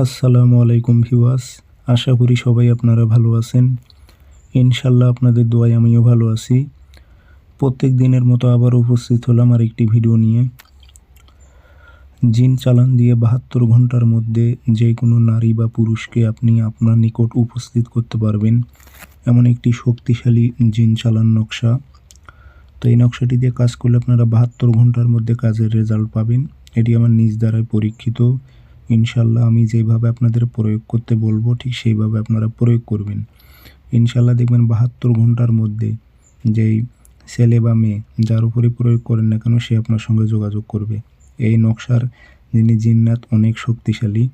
আসসালামু আলাইকুম ভিউয়ার্স, আশা করি সবাই আপনারা ভালো আছেন। ইনশাল্লাহ আপনাদের দোয়ায় আমিও ভালো আছি। প্রত্যেক দিনের মতো আবার উপস্থিত হলাম আর একটি ভিডিও নিয়ে। জিন চালান দিয়ে বাহাত্তর ঘণ্টার মধ্যে যে কোনো নারী বা পুরুষকে আপনি আপনার নিকট উপস্থিত করতে পারবেন। এমন একটি শক্তিশালী জিন চালান নকশা। তো এই নকশাটি দিয়ে কাজ করলে আপনারা বাহাত্তর ঘণ্টার মধ্যে কাজের রেজাল্ট পাবেন। এটি আমার নিজ দ্বারাই পরীক্ষিত। ইনশাল্লাহ আমি যেভাবে আপনাদের প্রয়োগ করতে বলব, ঠিক সেইভাবে আপনারা প্রয়োগ করবেন। ইনশাল্লাহ দেখবেন বাহাত্তর ঘণ্টার মধ্যে যেই ছেলে বা মেয়ে যার উপরে প্রয়োগ করেন না কেন সে আপনার সঙ্গে যোগাযোগ করবে। এই নকশার যিনি জিন্নাত, অনেক শক্তিশালী।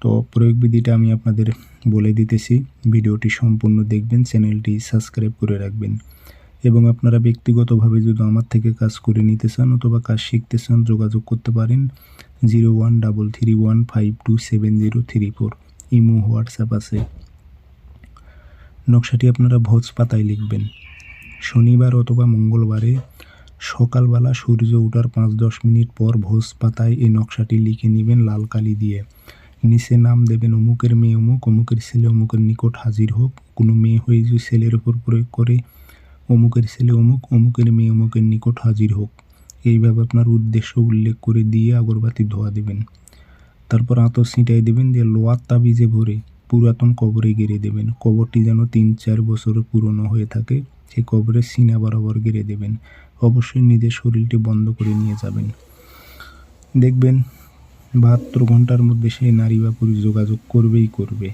তো প্রয়োগ বিধিটা আমি আপনাদের বলে দিতেছি। ভিডিওটি সম্পূর্ণ দেখবেন, চ্যানেলটি সাবস্ক্রাইব করে রাখবেন। এবং আপনারা ব্যক্তিগতভাবে যদি আমার থেকে কাজ করে নিতে চান অথবা কাজ শিখতে চান, যোগাযোগ করতে পারেন zero one double three one five two seven zero three four. Imo, WhatsApp আছে। নকশাটি আপনারা ভোজ পাতায় লিখবেন। শনিবার অথবা মঙ্গলবারে সকালবেলা সূর্য ওঠার পাঁচ দশ মিনিট পর ভোজ পাতায় এই নকশাটি লিখে নেবেন লাল কালি দিয়ে। নিচে নাম দেবেন অমুকের মেয়ে, অমুক, অমুকের ছেলে, অমুকের নিকট হাজির হোক। কোনো মেয়ে হয়ে যদি ছেলের ওপর প্রয়োগ করে অমুকের ছেলে অমুক, অমুকের মেয়ে অমুকের নিকট হাজির হোক। এইভাবে আপনার উদ্দেশ্য উল্লেখ করে দিয়ে আগরবাতি ধোয়া দেবেন। তারপর আতর ছিটাই দেবেন, দিয়ে লোয়ার তাবিজে ভরে পুরাতন কবরে গেড়ে দেবেন। কবরটি যেন তিন চার বছর পুরনো হয়ে থাকে, সেই কবরের সিনা বরাবর গেড়ে দেবেন। অবশ্যই নিজের শরীরটি বন্ধ করে নিয়ে যাবেন। দেখবেন বাহাত্তর ঘণ্টার মধ্যে সেই নারী বা পুরুষ যোগাযোগ করবেই করবে।